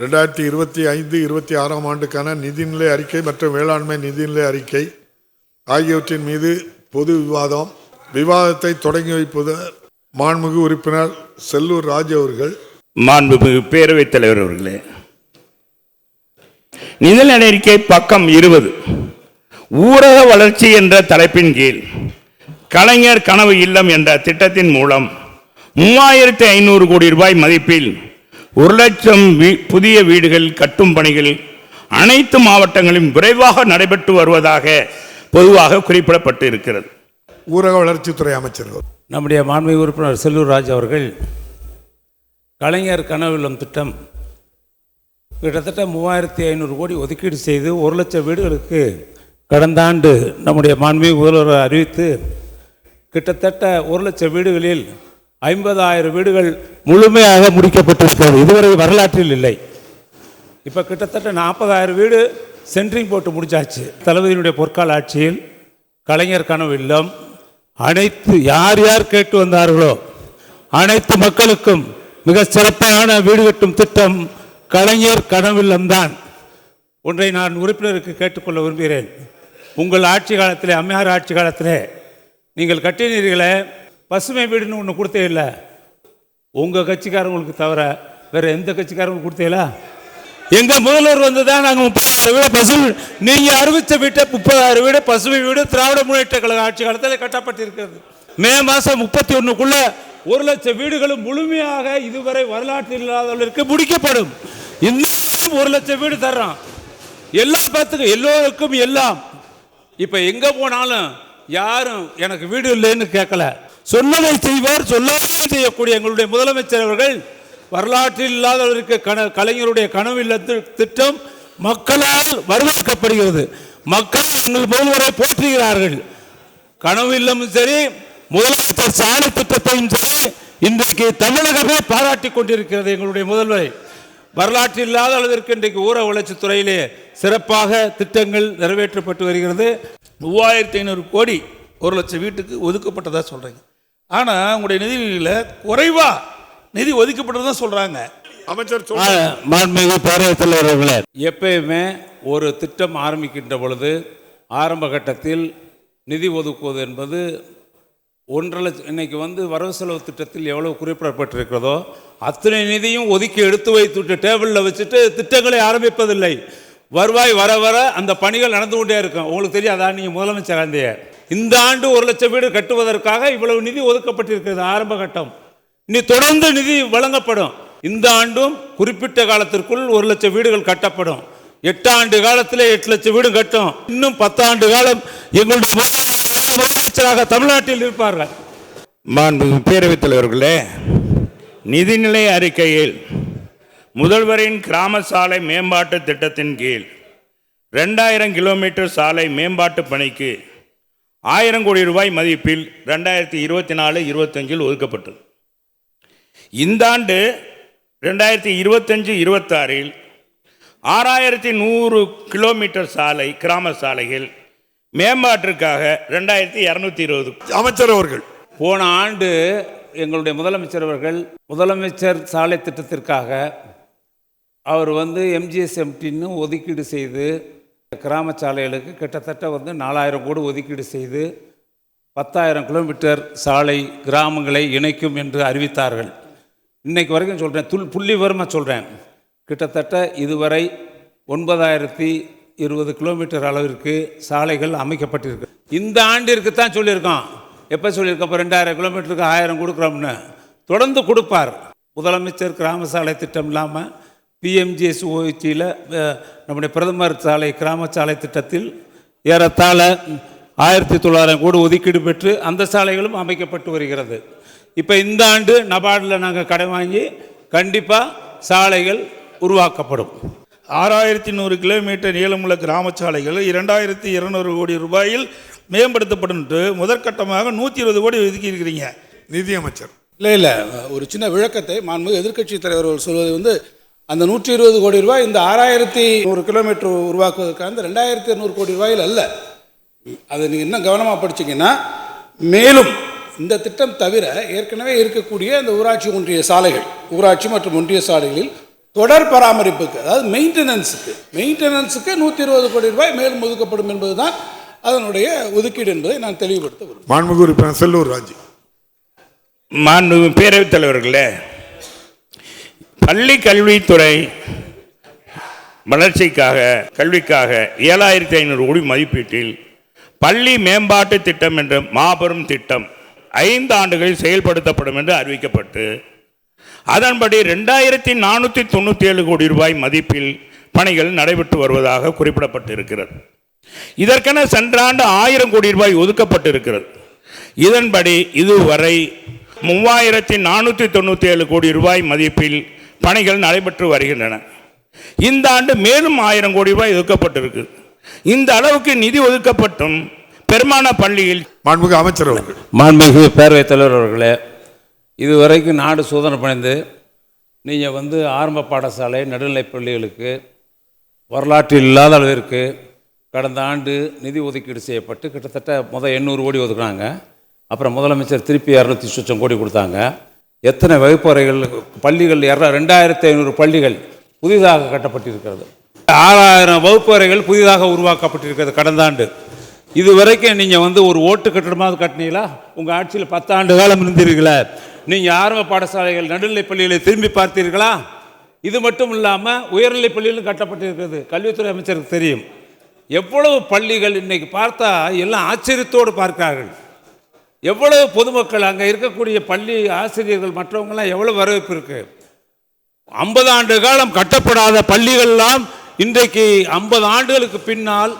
ரெண்டாயிரத்தி இருபத்தி ஐந்து இருபத்தி ஆறாம் ஆண்டுக்கான நிதிநிலை அறிக்கை மற்றும் வேளாண்மை நிதிநிலை அறிக்கை ஆகியவற்றின் மீது பொது விவாதம் விவாதத்தை தொடங்கி வைப்பது மாண்புமிகு உறுப்பினர் செல்லூர் ராஜ் அவர்கள். மாண்புமிகு பேரவைத் தலைவர் அவர்களே நிதிநிலை அறிக்கை பக்கம் இருபது. ஊரக வளர்ச்சி என்ற தலைப்பின் கீழ் கலைஞர் கனவு இல்லம் என்ற திட்டத்தின் மூலம் மூவாயிரத்தி ஐநூறு கோடி ரூபாய் மதிப்பில் ஒரு லட்சம் வீ- புதிய வீடுகள் கட்டும் பணிகள் அனைத்து மாவட்டங்களிலும் விரைவாக நடைபெற்று வருவதாக பொதுவாக குறிப்பிடப்பட்டு இருக்கிறது ஊரக வளர்ச்சித்துறை அமைச்சர் அவர்கள். நம்முடைய மாண்புமிகு உறுப்பினர் செல்லூர் ராஜ் அவர்கள் கலைஞர் கனவு இல்லம் திட்டம் கிட்டத்தட்ட மூவாயிரத்தி ஐநூறு கோடி ஒதுக்கீடு செய்து ஒரு லட்சம் வீடுகளுக்கு கடந்த ஆண்டு நம்முடைய மாண்புமிகு முதல்வர் அறிவித்து கிட்டத்தட்ட ஒரு லட்சம் வீடுகளில் ஐம்பதாயிரம் வீடுகள் முழுமையாக முடிக்கப்பட்டிருக்கிறது. இதுவரை வரலாற்றில் இல்லை. இப்போ கிட்டத்தட்ட நாற்பதாயிரம் வீடு சென்ட்ரிங் போட்டு முடிச்சாச்சு. தளபதியினுடைய பொற்கால ஆட்சியில் கலைஞர் கனவு இல்லம். அனைத்து யார் யார் கேட்டு வந்தார்களோ அனைத்து மக்களுக்கும் மிக சிறப்பான வீடு கட்டும் திட்டம் கலைஞர் கனவில்லம்தான் ஒன்றை நான் உறுப்பினருக்கு கேட்டுக்கொள்ள விரும்புகிறேன். உங்கள் ஆட்சி காலத்திலே அம்மையார் ஆட்சி காலத்திலே நீங்கள் கட்டினீர்களே பசுமை வீடுன்னு ஒன்று கொடுத்தே இல்லை. உங்கள் கட்சிக்காரங்களுக்கு தவிர வேறு எந்த கட்சிக்காரங்களுக்கு கொடுத்தீங்களா எங்கள் முதல்வர் வந்து தான் நாங்கள் முப்பதாயிரம் வீடு பசு நீங்கள் அறிவித்த வீட்டை முப்பதாயிரம் வீடு பசுமை வீடு திராவிட முன்னேற்ற கழக ஆட்சி காலத்தில் கட்டப்பட்டிருக்கிறது. மே மாதம் முப்பத்தி ஒன்றுக்குள்ள ஒரு லட்சம் வீடுகளும் முழுமையாக இதுவரை வரலாற்றில் இல்லாதவர்களுக்கு முடிக்கப்படும். இன்னும் ஒரு லட்சம் வீடு தர்றோம் எல்லா பார்த்துக்கும் எல்லோருக்கும் எல்லாம். இப்போ எங்கே போனாலும் யாரும் எனக்கு வீடு இல்லைன்னு கேட்கல சொன்னதை செய்வார் சொல்லாமல் செய்யக்கூடிய எங்களுடைய முதலமைச்சர் அவர்கள் வரலாற்றில் இல்லாதவருக்கு கன கலைஞருடைய கனவு இல்ல திட்டம் மக்களால் வரவேற்கப்படுகிறது மக்கள் எங்கள் முதல்வரை போற்றுகிறார்கள். கனவு இல்லமும் சரி முதலமைச்சர் சாலை திட்டத்தையும் சரி இன்றைக்கு தமிழகமே பாராட்டி கொண்டிருக்கிறது எங்களுடைய முதல்வரை. வரலாற்று இல்லாத அளவிற்கு இன்றைக்கு ஊர வளர்ச்சித் துறையிலே சிறப்பாக திட்டங்கள் நிறைவேற்றப்பட்டு வருகிறது. மூவாயிரத்தி ஐநூறு கோடி ஒரு லட்சம் வீட்டுக்கு ஒதுக்கப்பட்டதாக சொல்கிறேங்க ஆனா உங்களுடைய நிதிநிலையில குறைவா நிதி ஒதுக்கப்பட்டதா சொல்றாங்க. அமைச்சர் சொல் ஆ, மாண்புமிகு பேரவைத் தலைவர் அவர்களே எப்பயுமே ஒரு திட்டம் ஆரம்பிக்கின்ற பொழுது ஆரம்ப கட்டத்தில் நிதி ஒதுக்குவது என்பது ஒன்றரை லட்சம் இன்னைக்கு வந்து வரவு செலவு திட்டத்தில் எவ்வளவு குறிப்பிடப்பட்டிருக்கிறதோ அத்தனை நிதியும் ஒதுக்கி எடுத்து வைத்துட்டு டேபிளில் வச்சுட்டு திட்டங்களை ஆரம்பிப்பதில்லை. வருவாய் வர வர அந்த பணிகள் நடந்து கொண்டே இருக்கும். உங்களுக்கு தெரியாதா நீங்கள் முதலமைச்சர் ஆந்திய இந்த ஆண்டு ஒரு லட்சம் வீடு கட்டுவதற்காக இவ்வளவு நிதி ஒதுக்கப்பட்டிருக்கிறது ஆரம்ப கட்டம். இனி தொடர்ந்து நிதி வழங்கப்படும். இந்த ஆண்டும் குறிப்பிட்ட காலத்திற்குள் ஒரு லட்சம் வீடுகள் கட்டப்படும். எட்டு ஆண்டு காலத்தில் எட்டு லட்சம் வீடு கட்டும். இன்னும் பத்தாண்டு காலம் எங்களுடைய முதலமைச்சராக தமிழ்நாட்டில் இருப்பார்கள். மாண்பு பேரவைத் தலைவர்களே நிதிநிலை அறிக்கையில் முதல்வரின் கிராம சாலை மேம்பாட்டு திட்டத்தின் கீழ் ரெண்டாயிரம் கிலோமீட்டர் சாலை மேம்பாட்டு பணிக்கு ஆயிரம் கோடி ரூபாய் மதிப்பில் ரெண்டாயிரத்தி இருபத்தி நாலு இருபத்தஞ்சில் ஒதுக்கப்பட்டது. இந்த ஆண்டு ரெண்டாயிரத்தி இருபத்தஞ்சு இருபத்தாறில் ஆறாயிரத்தி நூறு கிலோமீட்டர் சாலை கிராம சாலைகள் மேம்பாட்டிற்காக ரெண்டாயிரத்தி இரநூத்தி இருபது. அமைச்சர் அவர்கள். போன ஆண்டு எங்களுடைய முதலமைச்சர் அவர்கள் முதலமைச்சர் சாலை திட்டத்திற்காக அவர் வந்து எம்ஜிஎஸ்எம்டின்னு ஒதுக்கீடு செய்து கிராம சாலைகளுக்கு கிட்டத்தட்ட வந்து நாலாயிரம் கோடி ஒதுக்கீடு செய்து பத்தாயிரம் கிலோமீட்டர் சாலை கிராமங்களை இணைக்கும் என்று அறிவித்தார்கள். இன்றைக்கு வரைக்கும் சொல்கிறேன் துல் புள்ளி விவரமாக சொல்கிறேன் கிட்டத்தட்ட இதுவரை ஒன்பதாயிரத்தி இருபது கிலோமீட்டர் அளவிற்கு சாலைகள் அமைக்கப்பட்டிருக்கு. இந்த ஆண்டிற்கு தான் சொல்லியிருக்கோம். எப்போ சொல்லியிருக்கோம்? இப்போ ரெண்டாயிரம் கிலோமீட்டருக்கு ஆயிரம் கொடுக்குறோம்னு. தொடர்ந்து கொடுப்பார். முதலமைச்சர் கிராம சாலை திட்டம் இல்லாமல் பிஎம்ஜிஎஸ் ஓய்ச்சியில் நம்முடைய பிரதமர் சாலை கிராம சாலை திட்டத்தில் ஏறத்தாழ ஆயிரத்தி தொள்ளாயிரம் கோடி ஒதுக்கீடு பெற்று அந்த சாலைகளும் அமைக்கப்பட்டு வருகிறது. இப்போ இந்த ஆண்டு நபார்டில் நாங்கள் கடன் வாங்கி கண்டிப்பாக சாலைகள் உருவாக்கப்படும். ஆறாயிரத்தி நூறு கிலோமீட்டர் நீளமுள்ள கிராம சாலைகள் இரண்டாயிரத்தி இருநூறு கோடி ரூபாயில் மேம்படுத்தப்படும் முதற்கட்டமாக நூற்றி இருபது கோடி ஒதுக்கி இருக்கிறீங்க நிதி அமைச்சர். இல்லை இல்லை. ஒரு சின்ன விளக்கத்தை மாண்புமிகு எதிர்க்கட்சி தலைவர் சொல்வது வந்து அந்த நூற்றி இருபது கோடி ரூபாய் இந்த ஆறாயிரத்தி நூறு கிலோமீட்டர் உருவாக்குவதற்காக ரெண்டாயிரத்தி இரநூறு கோடி ரூபாயில் அல்ல. அதை நீங்கள் இன்னும் கவனமாக படிச்சீங்கன்னா மேலும் இந்த திட்டம் தவிர ஏற்கனவே இருக்கக்கூடிய இந்த ஊராட்சி ஒன்றிய சாலைகள் ஊராட்சி மற்றும் ஒன்றிய சாலைகளில் தொடர் பராமரிப்புக்கு அதாவது மெயின்டெனன்ஸுக்கு மெயின்டெனன்ஸுக்கு நூற்றி இருபது கோடி ரூபாய் மேலும் ஒதுக்கப்படும் என்பதுதான் அதனுடைய ஒதுக்கீடு என்பதை நான் தெளிவுபடுத்த விரும்புகிறேன். மாண்புமிகு செல்லூர் ராஜு. மாண்பு பேரவைத் தலைவர்களே பள்ளி கல்வித்துறை வளர்ச்சிக்காக கல்விக்காக ஏழாயிரத்தி ஐநூறு கோடி மதிப்பீட்டில் பள்ளி மேம்பாட்டு திட்டம் என்ற மாபெரும் திட்டம் ஐந்து ஆண்டுகளில் செயல்படுத்தப்படும் என்று அறிவிக்கப்பட்டு அதன்படி ரெண்டாயிரத்தி நானூற்றி தொண்ணூற்றி ஏழு கோடி ரூபாய் மதிப்பில் பணிகள் நடைபெற்று வருவதாக குறிப்பிடப்பட்டிருக்கிறது. இதற்கென சென்ற ஆண்டு ஆயிரம் கோடி ரூபாய் ஒதுக்கப்பட்டிருக்கிறது. இதன்படி இதுவரை மூவாயிரத்தி நானூற்றி தொண்ணூற்றி ஏழு கோடி ரூபாய் மதிப்பில் பணிகள் நடைபெற்று வருகின்றன. இந்த ஆண்டு மேலும் ஆயிரம் கோடி ரூபாய் ஒதுக்கப்பட்டிருக்கு. இந்த அளவுக்கு நிதி ஒதுக்கப்பட்டும் பெருமான பள்ளியில் மாண்புமிகு அமைச்சர் அவர்கள். மாண்புமிகு பேரவைத் தலைவர் அவர்களே இதுவரைக்கும் நாடு சோதனை பண்ணிந்து நீங்கள் வந்து ஆரம்ப பாடசாலை நடுநிலைப் பள்ளிகளுக்கு வரலாற்றில் இல்லாத அளவிற்கு கடந்த ஆண்டு நிதி ஒதுக்கீடு செய்யப்பட்டு கிட்டத்தட்ட முதல் எண்ணூறு கோடி ஒதுக்குனாங்க. அப்புறம் முதலமைச்சர் திருப்பி இரநூத்தி சொச்சம் கோடி கொடுத்தாங்க. எத்தனை வகுப்பறைகள் பள்ளிகள் இரநூ ரெண்டாயிரத்தி ஐநூறு பள்ளிகள் புதிதாக கட்டப்பட்டிருக்கிறது. ஆறாயிரம் வகுப்பறைகள் புதிதாக உருவாக்கப்பட்டிருக்கிறது கடந்த ஆண்டு. இது வரைக்கும் நீங்கள் வந்து ஒரு ஓட்டு கட்டடமாவது கட்டினீங்களா? உங்கள் ஆட்சியில் பத்தாண்டு காலம் இருந்தீர்களா. நீங்கள் ஆரம்ப பாடசாலைகள் நடுநிலைப் பள்ளிகளை திரும்பி பார்த்தீர்களா? இது மட்டும் இல்லாமல் உயர்நிலைப் பள்ளிகளும் கட்டப்பட்டிருக்கிறது. கல்வித்துறை அமைச்சருக்கு தெரியும். எவ்வளவு பள்ளிகள் இன்றைக்கி பார்த்தா எல்லாம் ஆச்சரியத்தோடு பார்க்கிறார்கள். எவ்வளவு பொதுமக்கள் அங்கே இருக்கக்கூடிய பள்ளி ஆசிரியர்கள் மற்றவங்கெல்லாம் எவ்வளவு வரவேற்பு இருக்குது ஐம்பது ஆண்டு காலம் கட்டப்படாத பள்ளிகள்லாம் இன்றைக்கு ஐம்பது ஆண்டுகளுக்கு பின்னால்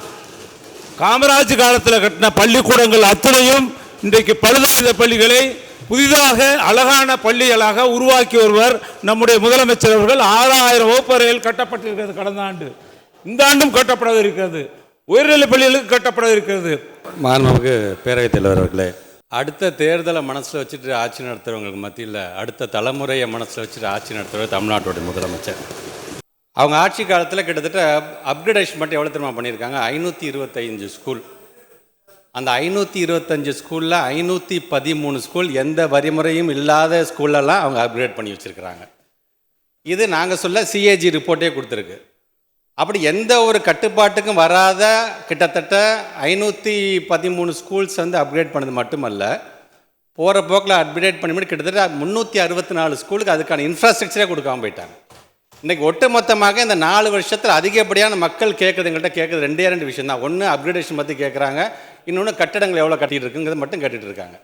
காமராஜ் காலத்தில் கட்டின பள்ளிக்கூடங்கள் அத்தனையும் இன்றைக்கு பழுதடைந்த பள்ளிகளை புதிதாக அழகான பள்ளிகளாக உருவாக்கி வருவர் நம்முடைய முதலமைச்சர் அவர்கள் ஆறாயிரம் வகுப்பறைகள் கட்டப்பட்டிருக்கிறது கடந்த ஆண்டு. இந்த ஆண்டும் கட்டப்படாது இருக்கிறது உயர்நிலைப் பள்ளிகளுக்கு கட்டப்பட இருக்கிறது மாண்புமிகு பேரவைத் தலைவர் அவர்களே அடுத்த தேர்தலை மனசில் வச்சுட்டு ஆட்சி நடத்துகிறவங்களுக்கு மத்தியில் அடுத்த தலைமுறையை மனசில் வச்சுட்டு ஆட்சி நடத்துகிற தமிழ்நாட்டோட முதலமைச்சர். அவங்க ஆட்சி காலத்தில் கிட்டத்தட்ட அப்கிரேடேஷன் மட்டும் எவ்வளோ தெரியுமா பண்ணியிருக்காங்க? ஐநூற்றி இருபத்தஞ்சு ஸ்கூல் அந்த ஐநூற்றி இருபத்தஞ்சு ஸ்கூலில் ஐநூற்றி பதிமூணு ஸ்கூல் எந்த வரிமுறையும் இல்லாத ஸ்கூல்லலாம் அவங்க அப்கிரேட் பண்ணி வச்சுருக்கிறாங்க. இது நாங்கள் சொல்ல சிஏஜி ரிப்போர்ட்டே கொடுத்துருக்கு. அப்படி எந்த ஒரு கட்டுப்பாட்டுக்கும் வராத கிட்டத்தட்ட ஐநூற்றி பதிமூணு ஸ்கூல்ஸ் வந்து அப்கிரேட் பண்ணது மட்டுமல்ல போகிற போக்கில் அப்கிரேட் பண்ணி கிட்டத்தட்ட முந்நூற்றி அறுபத்தி நாலு ஸ்கூலுக்கு அதுக்கான இன்ஃப்ராஸ்ட்ரக்சரே கொடுக்காம போயிட்டாங்க. இன்றைக்கி ஒட்டுமொத்தமாக இந்த நாலு வருஷத்தில் அதிகப்படியான மக்கள் கேட்குறதுங்கள்ட்ட கேட்குறது ரெண்டே ரெண்டு விஷயம் தான். ஒன்று அப்கிரேடேஷன் பற்றி கேட்குறாங்க இன்னொன்று கட்டடங்கள் எவ்வளோ கட்டிகிட்டு இருக்குங்கிறது மட்டும் கேட்டுட்டு இருக்காங்க.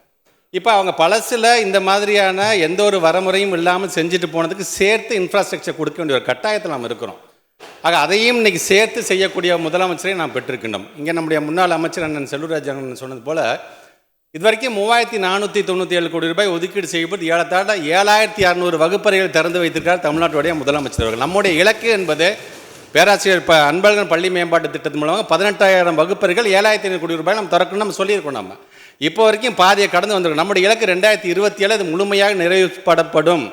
இப்போ அவங்க பழசில் இந்த மாதிரியான எந்த ஒரு வரமுறையும் இல்லாமல் செஞ்சுட்டு போனதுக்கு சேர்த்து இன்ஃப்ராஸ்ட்ரக்சர் கொடுக்க வேண்டிய ஒரு கட்டாயத்தில் நம்ம இருக்கிறோம். ஆக அதையும் இன்னைக்கு சேர்த்து செய்யக்கூடிய முதலமைச்சரை நாம் பெற்றிருக்கணும் இங்கே நம்முடைய முன்னாள் அமைச்சர் அண்ணன் செல்வராஜ் அண்ணன் சொன்னது போல் இதுவரைக்கும் மூவாயிரத்தி நானூற்றி தொண்ணூற்றி ஏழு கோடி ரூபாய் ஒதுக்கீடு செய்யப்பட்டு ஏழத்தாண்ட ஏழாயிரத்தி அறநூறு வகுப்பறைகள் திறந்து வைத்திருக்கார் தமிழ்நாட்டுடைய முதலமைச்சர் அவர்கள். நம்முடைய இலக்கு என்பது பேராசிரியர் ப அன்பழகன் பள்ளி மேம்பாட்டு திட்டத்தின் மூலமாக பதினெட்டாயிரம் வகுப்பறைகள் ஏழாயிரத்தி ஐநூறு கோடி ரூபாய் நம்ம திறக்கணும் நம்ம சொல்லியிருக்கோம் நம்ம இப்போ வரைக்கும் பாதியை கடந்து வந்திருக்கோம். நம்முடைய இலக்கு ரெண்டாயிரத்தி இருபத்தி ஏழு அது முழுமையாக நிறைவேற்றப்படப்படும்.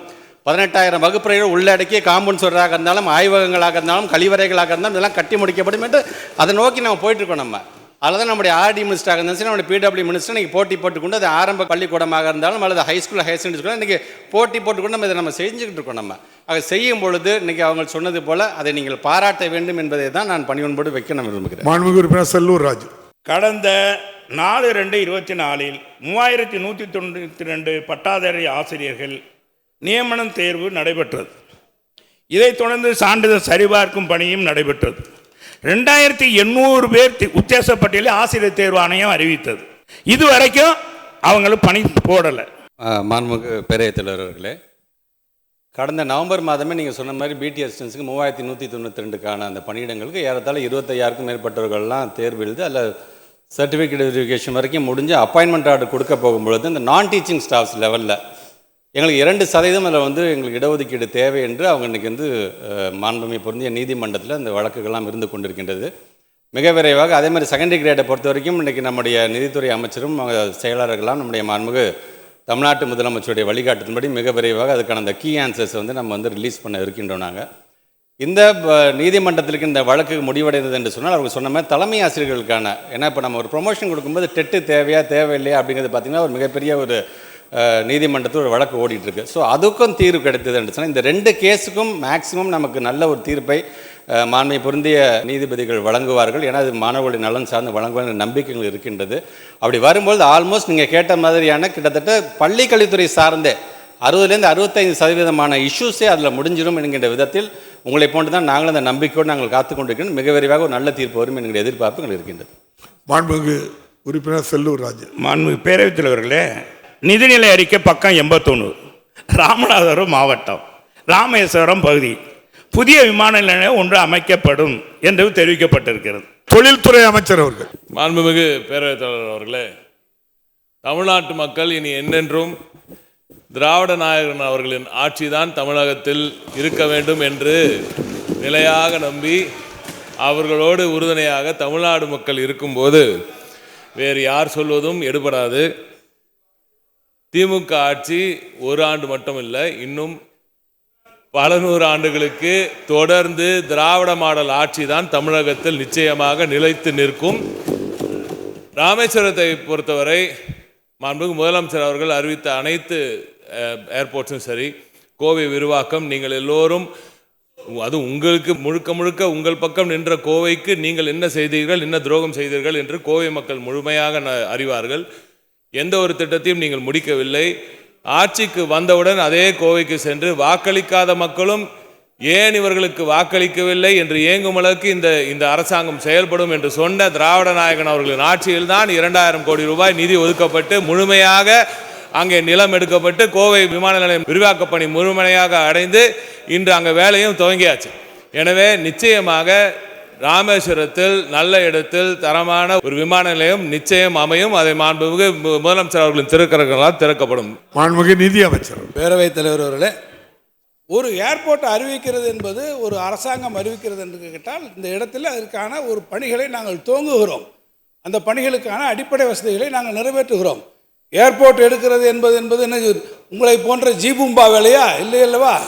பதினெட்டாயிரம் வகுப்பறைகள் உள்ளடக்கிய காம்பவுண்ட் சுவராக இருந்தாலும் ஆய்வகங்களாக இருந்தாலும் கழிவறைகளாக இருந்தாலும் இதெல்லாம் கட்டி முடிக்கப்படும் என்று அதை நோக்கி நம்ம போயிட்டு இருக்கோம் நம்ம. அதில் தான் நம்முடைய ஆர்டி மினிஸ்டராக இருந்தாலும் நம்முடைய பிடபிள்யூ மினிஸ்டர் இன்றைக்கி போட்டி போட்டுக்கொண்டு அது ஆரம்ப பள்ளிக்கூடமாக இருந்தாலும் அல்லது high school higher secondary school இன்றைக்கி போட்டி போட்டுக்கொண்டு நம்ம இதை நம்ம செஞ்சுக்கிட்டு இருக்கோம் நம்ம. ஆக செய்யும் பொழுது இன்றைக்கி அவங்க சொன்னது போல் அதை நீங்கள் பாராட்ட வேண்டும் என்பதை தான் நான் பணிவன்போடு வைக்க நான் விரும்புகிறேன். மாண்புமிகு உறுப்பினர் செல்லூர் ராஜு. கடந்த நாலு ரெண்டு இருபத்தி நாலில் மூவாயிரத்தி நூற்றி தொண்ணூற்றி ரெண்டு பட்டாதாரி ஆசிரியர்கள் நியமனம் தேர்வு நடைபெற்றது. இதைத் தொடர்ந்து சான்றிதழ் சரிபார்க்கும் பணியும் நடைபெற்றது. ரெண்டாயிரத்தி எண்ணூறு பேர் தி- உத்தேச பட்டியலில் ஆசிரியர் தேர்வு ஆணையம் அறிவித்தது. இதுவரைக்கும் அவங்களும் பணி போடலை. மாண்புமிகு பேரவைத் தலைவர் அவர்களே கடந்த நவம்பர் மாதமே நீங்கள் சொன்ன மாதிரி பிடி அசிஸ்டன்ஸுக்கு மூவாயிரத்தி நூற்றி தொண்ணூற்றி ரெண்டுக்கான அந்த பணியிடங்களுக்கு ஏறத்தாழ இருபத்தையாயிரக்கும் மேற்பட்டவர்கள்லாம் தேர்வு எழுதி அதில் சர்டிஃபிகேட் வெரிஃபிகேஷன் வரைக்கும் முடிஞ்சு அப்பாயின்மெண்ட் ஆர்டர் கொடுக்க போகும்பொழுது இந்த நான் டீச்சிங் ஸ்டாஃப்ஸ் லெவலில் எங்களுக்கு இரண்டு சதவீதம் அதில் வந்து எங்களுக்கு இடஒதுக்கீடு தேவை என்று அவங்க இன்றைக்கி வந்து மாண்புமை பொருந்திய நீதிமன்றத்தில் அந்த வழக்குகள்லாம் இருந்து கொண்டிருக்கின்றது. மிக விரைவாக அதே மாதிரி செகண்டரி கிரேடை பொறுத்த வரைக்கும் இன்றைக்கி நம்முடைய நிதித்துறை அமைச்சரும் அவங்க செயலாளர்கள்லாம் நம்முடைய மாண்புமிகு தமிழ்நாட்டு முதலமைச்சருடைய வழிகாட்டுதன்படி மிக விரைவாக அதுக்கான அந்த கீ ஆன்சர்ஸ் வந்து நம்ம வந்து ரிலீஸ் பண்ண இருக்கின்றோம் நாங்கள் இந்த ப- நீதிமன்றத்திற்கு இந்த வழக்கு முடிவடைந்தது என்று சொன்னால் அவங்க சொன்ன மாதிரி தலைமை ஆசிரியர்களுக்கான ஏன்னா இப்போ நம்ம ஒரு ப்ரொமோஷன் கொடுக்கும்போது டெட்டு தேவையா தேவையில்லையா அப்படிங்கிறது பார்த்திங்கன்னா ஒரு மிகப்பெரிய ஒரு நீதிமன்றத்தில் ஒரு வழக்கு ஓடிட்டு இருக்கு ஸோ அதுக்கும் தீர்வு கிடைத்ததுன்னு சொன்னால் இந்த ரெண்டு கேஸுக்கும் மேக்ஸிமம் நமக்கு நல்ல ஒரு தீர்ப்பை மாண்பை பொருந்திய நீதிபதிகள் வழங்குவார்கள். ஏன்னா அது மாணவர்களுடைய நலன் சார்ந்து வழங்குவார்கள் நம்பிக்கைகள் இருக்கின்றது. அப்படி வரும்போது ஆல்மோஸ்ட் நீங்கள் கேட்ட மாதிரியான கிட்டத்தட்ட பள்ளி கல்வித்துறை சார்ந்த அறுபதுலேருந்து அறுபத்தைந்து சதவீதமான இஷ்யூஸே அதில் முடிஞ்சிடும் என்கின்ற விதத்தில் உங்களை போன்று தான் நாங்களும் அந்த நம்பிக்கையோடு நாங்கள் காத்து கொண்டிருக்கிறோம். மிக விரைவாக ஒரு நல்ல தீர்ப்பு வரும் என்கிற எதிர்பார்ப்பு எங்களுக்கு இருக்கின்றது. மாண்புமிகு உறுப்பினர் செல்லூர் ராஜு. மாண்புமிகு பேரவைத் தலைவர்களே நிதிநிலை அறிக்கை பக்கம் எண்பத்தொன்று ராமநாதபுரம் மாவட்டம் ராமேஸ்வரம் பகுதி. புதிய விமான நிலையம் ஒன்று அமைக்கப்படும் என்று தெரிவிக்கப்பட்டிருக்கிறது. தொழில்துறை அமைச்சர் அவர்கள். மாண்புமிகு பேரவைத் தலைவர் அவர்களே தமிழ்நாட்டு மக்கள் இனி என்னென்றும் திராவிட நாயகன் அவர்களின் ஆட்சிதான் தமிழகத்தில் இருக்க வேண்டும் என்று நிலையாக நம்பி அவர்களோடு உறுதுணையாக தமிழ்நாடு மக்கள் இருக்கும்போது வேறு யார் சொல்வதும் எடுபடாது. திமுக ஆட்சி ஒரு ஆண்டு மட்டும் இல்லை இன்னும் பல நூறு ஆண்டுகளுக்கு தொடர்ந்து திராவிட மாடல் ஆட்சி தான் தமிழகத்தில் நிச்சயமாக நிலைத்து நிற்கும். ராமேஸ்வரத்தை பொறுத்தவரை மாண்புக்கு முதலமைச்சர் அவர்கள் அறிவித்த அனைத்து ஏர்போர்ட்ஸும் சரி கோவை விரிவாக்கம் நீங்கள் எல்லோரும் அது உங்களுக்கு முழுக்க முழுக்க உங்கள் பக்கம் நின்ற கோவைக்கு நீங்கள் என்ன செய்தீர்கள் என்ன துரோகம் செய்தீர்கள் என்று கோவை மக்கள் முழுமையாக ந- அறிவார்கள். எந்த ஒரு திட்டத்தையும் நீங்கள் முடிக்கவில்லை. ஆட்சிக்கு வந்தவுடன் அதே கோவைக்கு சென்று வாக்களிக்காத மக்களும் ஏன் இவர்களுக்கு வாக்களிக்கவில்லை என்று ஏங்கும் அளவுக்கு இந்த இந்த அரசாங்கம் செயல்படும் என்று சொன்ன திராவிட நாயகன் அவர்களின் ஆட்சியில்தான் இரண்டாயிரம் கோடி ரூபாய் நிதி ஒதுக்கப்பட்டு முழுமையாக அங்கே நிலம் எடுக்கப்பட்டு கோவை விமான நிலையம் விரிவாக்க பணி முழுமையாக அடைந்து இன்று அங்கே வேலையும் துவங்கியாச்சு. எனவே நிச்சயமாக ராமேஸ்வரத்தில் நல்ல இடத்தில் தரமான ஒரு விமான நிலையம் நிச்சயம் அமையும். அதை மாண்புமிகு முதலமைச்சர் அவர்களின் திருக்கரங்களால் திறக்கப்படும். மாண்புமிகு நிதி அமைச்சர் பேரவைத் தலைவர் அவர்களே ஒரு ஏர்போர்ட் அறிவிக்கிறது என்பது ஒரு அரசாங்கம் அறிவிக்கிறது என்று கேட்டால் இந்த இடத்துல அதற்கான ஒரு பணிகளை நாங்கள் துவங்குகிறோம். அந்த பணிகளுக்கான அடிப்படை வசதிகளை நாங்கள் நிறைவேற்றுகிறோம். ஏர்போர்ட் எடுக்கிறது என்பது என்பது என்ன உங்களை போன்ற ஜீபூம்பா வேலையா? இல்லை அல்லவா?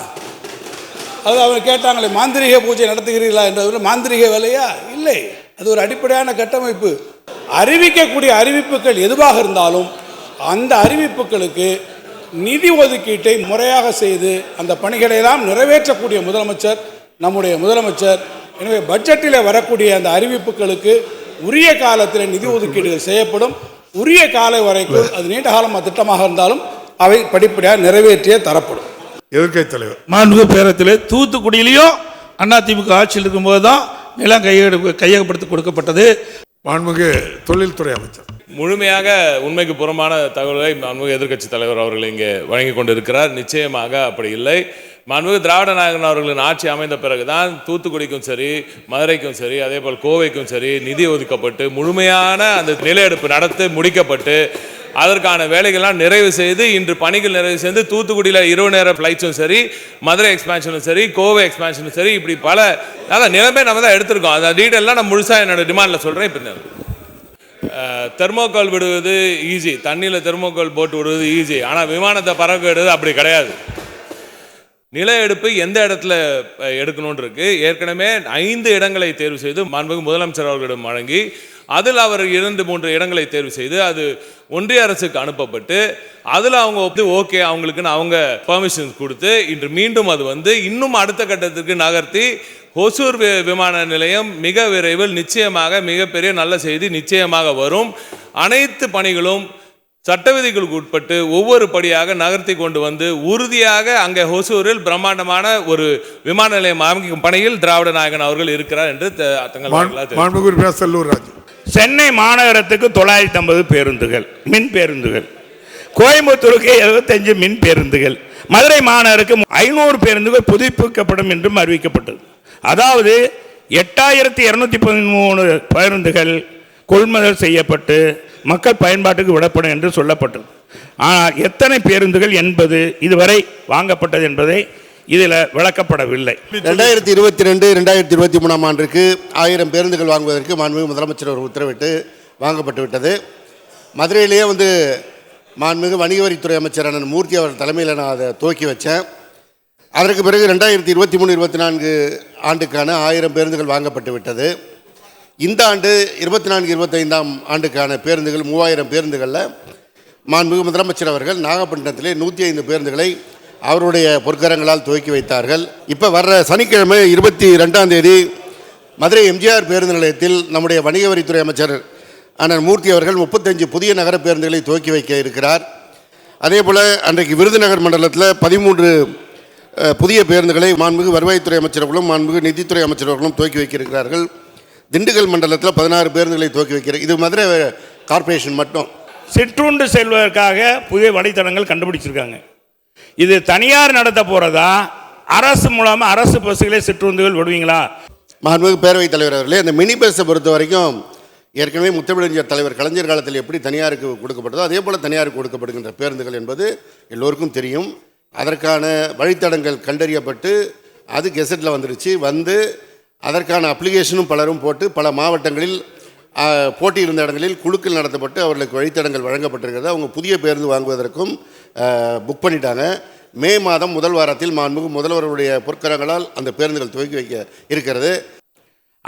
அது அவங்க கேட்டாங்களே மாந்திரிக பூஜை நடத்துகிறீர்களா? என்ற மாந்திரிக வேலையா? இல்லை. அது ஒரு அடிப்படையான கட்டமைப்பு. அறிவிக்கக்கூடிய அறிவிப்புகள் எதுவாக இருந்தாலும் அந்த அறிவிப்புகளுக்கு நிதி ஒதுக்கீட்டை முறையாக செய்து அந்த பணிகளை எல்லாம் நிறைவேற்றக்கூடிய முதலமைச்சர் நம்முடைய முதலமைச்சர் எனவே பட்ஜெட்டில் வரக்கூடிய அந்த அறிவிப்புகளுக்கு உரிய காலத்தில் நிதி ஒதுக்கீடுகள் செய்யப்படும். உரிய கால வரைக்கும் அது நீண்ட காலமாக திட்டமாக இருந்தாலும் அவை படிப்படியாக நிறைவேற்றியே தரப்படும். எதிர்க்கட்சி தலைவர். மாண்புமிகு பேரத்திலே தூத்துக்குடியிலையும் அதிமுக ஆட்சியில் இருக்கும்போது தான் நிலம் கையெடு கையகப்படுத்தி கொடுக்கப்பட்டது. மாண்புமிகு தொழில்துறை அமைச்சர். முழுமையாக உண்மைக்கு புறமான தகவல்களை மாண்புமிகு எதிர்க்கட்சி தலைவர் அவர்கள் இங்கே வழங்கி கொண்டிருக்கிறார். நிச்சயமாக அப்படி இல்லை. மாண்புமிகு திராவிட நாயகன் அவர்களின் ஆட்சி அமைந்த பிறகுதான் தூத்துக்குடிக்கும் சரி மதுரைக்கும் சரி அதே போல் கோவைக்கும் சரி நிதி ஒதுக்கப்பட்டு முழுமையான அந்த நிலையெடுப்பு நடத்தி முடிக்கப்பட்டு அதற்கான வேலைகள்லாம் நிறைவு செய்து இன்று பணிகள் நிறைவு செய்து தூத்துக்குடியில் இரவு நேர ஃப்ளைட்ஸும் சரி மதுரை எக்ஸ்பான்ஷனும் சரி கோவை எக்ஸ்பான்ஷனும் சரி இப்படி பல அதான் நிலைமை நம்ம தான் எடுத்திருக்கோம். அந்த டீட்டெயிலாம் நான் முழுசாக என்னோட டிமாண்டில் சொல்கிறேன் இப்போ தெர்மோகால் விடுவது ஈஸி தண்ணியில் தெர்மோகால் போட்டு விடுவது ஈஸி ஆனால் விமானத்தை பறக்க விடுவது அப்படி கிடையாது. நில எடுப்பு எந்த இடத்துல எடுக்கணும்னு இருக்கு? ஏற்கனவே ஐந்து இடங்களை தேர்வு செய்து மாண்புமிகு முதலமைச்சர் அவர்களிடம் வழங்கி அதில் அவர் இரண்டு மூன்று இடங்களை தேர்வு செய்து அது ஒன்றிய அரசுக்கு அனுப்பப்பட்டு அதில் அவங்க வந்து ஓகே அவங்களுக்குன்னு அவங்க பெர்மிஷன்ஸ் கொடுத்து இன்று மீண்டும் அது வந்து இன்னும் அடுத்த கட்டத்துக்கு நகர்த்தி ஹொசூர் விமான நிலையம் மிக விரைவில் நிச்சயமாக மிகப்பெரிய நல்ல செய்தி நிச்சயமாக வரும். அனைத்து பணிகளும் சட்ட விதிகளுக்கு உட்பட்டு ஒவ்வொரு படியாக நகர்த்தி கொண்டு வந்து உறுதியாக அங்கே ஹொசூரில் பிரம்மாண்டமான ஒரு விமான நிலையம் அமைக்கும் பணியில் திராவிட நாயகன் அவர்கள் இருக்கிறார் என்று தங்கள் வாயிலாக தெரிவித்துக் மாண்புமிகு உறுப்பினர் செல்லூர் ராஜு. சென்னை மாநகரத்துக்கு தொள்ளாயிரத்தி ஐம்பது பேருந்துகள் மின் பேருந்துகள். கோயம்புத்தூருக்கு எழுபத்தஞ்சு மின் பேருந்துகள். மதுரை மாநகருக்கு ஐநூறு பேருந்துகள் புதுப்பிக்கப்படும் என்றும் அறிவிக்கப்பட்டது. அதாவது எட்டாயிரத்தி இரநூத்தி பதிமூணு பேருந்துகள் கொள்முதல் செய்யப்பட்டு மக்கள் பயன்பாட்டுக்கு விடப்படும் என்று சொல்லப்பட்டது. ஆனால் எத்தனை பேருந்துகள் என்பது இதுவரை வாங்கப்பட்டது என்பதை இதில் விளக்கப்படவில்லை. ரெண்டாயிரத்தி இருபத்தி ரெண்டு ரெண்டாயிரத்தி இருபத்தி மூணாம் ஆண்டிற்கு ஆயிரம் பேருந்துகள் வாங்குவதற்கு மாண்புமிகு முதலமைச்சர் ஒரு உத்தரவிட்டு வாங்கப்பட்டு விட்டது. மதுரையிலேயே வந்து மாண்புமிகு வணிக வரித்துறை அமைச்சர் அண்ணன் மூர்த்தி அவர் தலைமையில் நான் அதை துவக்கி வச்சேன். அதற்கு பிறகு ரெண்டாயிரத்தி இருபத்தி மூணு இருபத்தி நான்கு ஆண்டுக்கான ஆயிரம் பேருந்துகள் வாங்கப்பட்டு விட்டது. இந்த ஆண்டு இருபத்தி நான்கு இருபத்தைந்தாம் ஆண்டுக்கான பேருந்துகள் மூவாயிரம் பேருந்துகளில் மாண்புமிகு முதலமைச்சர் அவர்கள் நாகப்பட்டினத்திலே நூற்றி ஐந்து பேருந்துகளை அவருடைய பொற்கரங்களால் துவக்கி வைத்தார்கள். இப்போ வர்ற சனிக்கிழமை இருபத்தி ரெண்டாம் தேதி மதுரை எம்ஜிஆர் பேருந்து நிலையத்தில் நம்முடைய வணிக வரித்துறை அமைச்சர் அண்ணன் மூர்த்தி அவர்கள் முப்பத்தஞ்சு புதிய நகர பேருந்துகளை துவக்கி வைக்க இருக்கிறார். அதே போல் அன்றைக்கு விருதுநகர் மண்டலத்தில் பதிமூன்று புதிய பேருந்துகளை மாண்புமிகு வருவாய்த்துறை அமைச்சர்களும் மாண்புமிகு நிதித்துறை அமைச்சர்களும் துவக்கி வைக்கிருக்கிறார்கள். திண்டுக்கல் மண்டலத்தில் பதினாறு பேருந்துகளை துவக்கி வைக்கிறார் இது மதுரை கார்ப்பரேஷன் மட்டும். சிற்றுண்டு செல்வதற்காக புதிய வழித்தடங்கள் கண்டுபிடிச்சிருக்காங்க. இது தனியார் நடத்த போறதா? அரசு மூலமா அரசு பஸ்ஸுகளே சிற்றுந்துகள் விடுவீங்களா? மாண்புமிகு பேரவைத் தலைவர் அவர்களே அந்த மினி பஸ்ஸை பொறுத்த வரைக்கும் ஏற்கனவே முத்தமிழறிஞர் தலைவர் கலைஞர் காலத்தில் எப்படி தனியாருக்கு கொடுக்கப்பட்டதோ அதே போல் தனியாருக்கு கொடுக்கப்படுகின்ற பேருந்துகள் என்பது எல்லோருக்கும் தெரியும். அதற்கான வழித்தடங்கள் கண்டறியப்பட்டு அது கெசட்டில் வந்துடுச்சு வந்து அதற்கான அப்ளிகேஷனும் பலரும் போட்டு பல மாவட்டங்களில் போட்டி இருந்த இடங்களில் குழுக்கள் நடத்தப்பட்டு அவர்களுக்கு வழித்தடங்கள் வழங்கப்பட்டிருக்கிறது அவங்க புதிய பேருந்து வாங்குவதற்கும் புக் பண்ணிட்டாங்க. மே மாதம் முதல் வாரத்தில் மாண்புமிகு முதல்வருடைய பொற்கரங்களால் அந்த பேருந்துகள் துவக்கி வைக்க இருக்கிறது.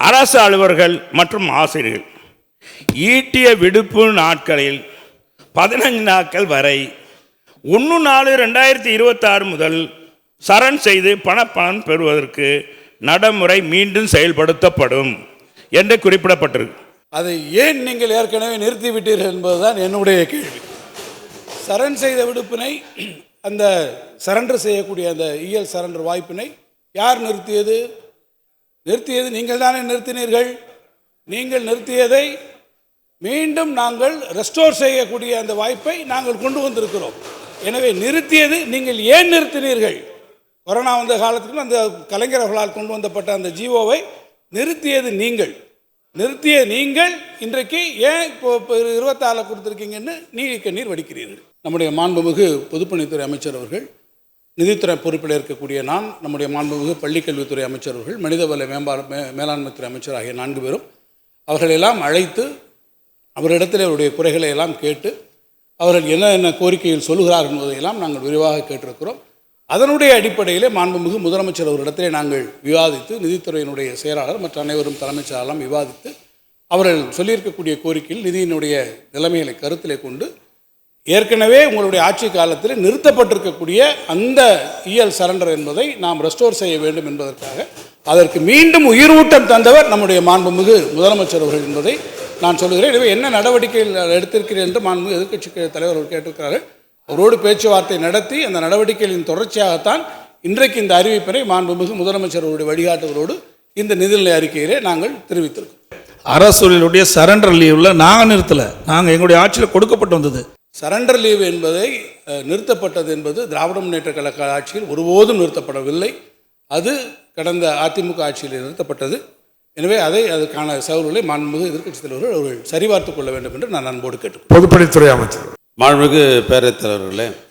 அரசு அலுவலர்கள் மற்றும் ஆசிரியர்கள் ஈட்டிய விடுப்பு நாட்களில் பதினஞ்சு நாட்கள் வரை ஒன்று நாலு ரெண்டாயிரத்தி இருபத்தாறு முதல் சரண் செய்து பணப்பணம் பெறுவதற்கு நடைமுறை மீண்டும் செயல்படுத்தப்படும் என்று குறிப்பிடப்பட்டிருக்கு. அதை ஏன் நீங்கள் ஏற்கனவே நிறுத்திவிட்டீர்கள் என்பதுதான் என்னுடைய கேள்வி. சரண் செய்த விடுப்பினை அந்த சரண்டர் செய்யக்கூடிய அந்த இயல் சரண்டர் வாய்ப்பினை யார் நிறுத்தியது? நிறுத்தியது நீங்கள் தானே நிறுத்தினீர்கள். நீங்கள் நிறுத்தியதை மீண்டும் நாங்கள் ரெஸ்டோர் செய்யக்கூடிய அந்த வாய்ப்பை நாங்கள் கொண்டு வந்திருக்கிறோம். எனவே நிறுத்தியது நீங்கள் ஏன் நிறுத்தினீர்கள்? கொரோனா வந்த காலத்துக்கு அந்த கலைஞர்களால் கொண்டு வந்தப்பட்ட அந்த ஜிஓவை நிறுத்தியது நீங்கள். நிறுத்திய நீங்கள் இன்றைக்கு ஏன் இப்போ இப்போ இருபத்தாறில் கொடுத்துருக்கீங்கன்னு நீக்க நீர் வடிக்கிறீர்கள். நம்முடைய மாண்புமிகு பொதுப்பணித்துறை அமைச்சர் அவர்கள் நிதித்துறை பொறுப்பில் இருக்கக்கூடிய நான் நம்முடைய மாண்புமிகு பள்ளிக்கல்வித்துறை அமைச்சர் அவர்கள் மனிதவள மேம்பாடு மே மேலாண்மைத்துறை அமைச்சர் ஆகிய நான்கு பேரும் அவர்களெல்லாம் அழைத்து அவரிடத்தில் அவருடைய குறைகளை எல்லாம் கேட்டு அவர்கள் என்னென்ன கோரிக்கையில் சொல்லுகிறார்கள் என்பதையெல்லாம் நாங்கள் விரிவாக கேட்டிருக்கிறோம். அதனுடைய அடிப்படையிலே மாண்புமிகு முதலமைச்சர் அவரிடத்திலே நாங்கள் விவாதித்து நிதித்துறையினுடைய செயலாளர் மற்ற அனைவரும் தலைமைச் செயலாளரும் விவாதித்து அவர்கள் சொல்லியிருக்கக்கூடிய கோரிக்கையில் நிதியினுடைய நிலைமைகளை கருத்திலே கொண்டு ஏற்கனவே உங்களுடைய ஆட்சி காலத்தில் நிறுத்தப்பட்டிருக்கக்கூடிய அந்த இயல் சரண்டர் என்பதை நாம் ரெஸ்டோர் செய்ய வேண்டும் என்பதற்காக அதற்கு மீண்டும் உயிரூட்டம் தந்தவர் நம்முடைய மாண்புமிகு முதலமைச்சர் அவர்கள் என்பதை நான் சொல்கிறேன் எனவே என்ன நடவடிக்கைகள் எடுத்திருக்கிறேன் என்று மாண்புமிகு எதிர்க்கட்சி தலைவர் அவர்கள் கேட்டிருக்கிறார்கள். அவரோடு பேச்சுவார்த்தை நடத்தி அந்த நடவடிக்கைகளின் தொடர்ச்சியாகத்தான் இன்றைக்கு இந்த அறிவிப்பினை மாண்புமிகு முதலமைச்சர் அவருடைய வழிகாட்டுதலோடு இந்த நிதிநிலை அறிக்கையிலே நாங்கள் தெரிவித்திருக்கோம். அரசுடைய சரண்டர் லீவில் நாங்கள் நிறுத்தலை. நாங்கள் எங்களுடைய ஆட்சியில் கொடுக்கப்பட்டு வந்தது. சரண்டர் லீவ் என்பதை நிறுத்தப்பட்டது என்பது திராவிட முன்னேற்ற கழக ஆட்சியில் ஒருபோதும் நிறுத்தப்படவில்லை. அது கடந்த அதிமுக ஆட்சியில் நிறுத்தப்பட்டது. எனவே அதை அதுக்கான சவுல்களை மாண்புமிகு எதிர்க்கட்சித் தலைவர்கள் அவர்கள் சரிபார்த்துக் கொள்ள வேண்டும் என்று நான் அன்போடு கேட்டுக்கொள்கிறேன் பொதுப்பணித்துறை அமைச்சர். மாண்புமிகு பேரவைத் தலைவர்களே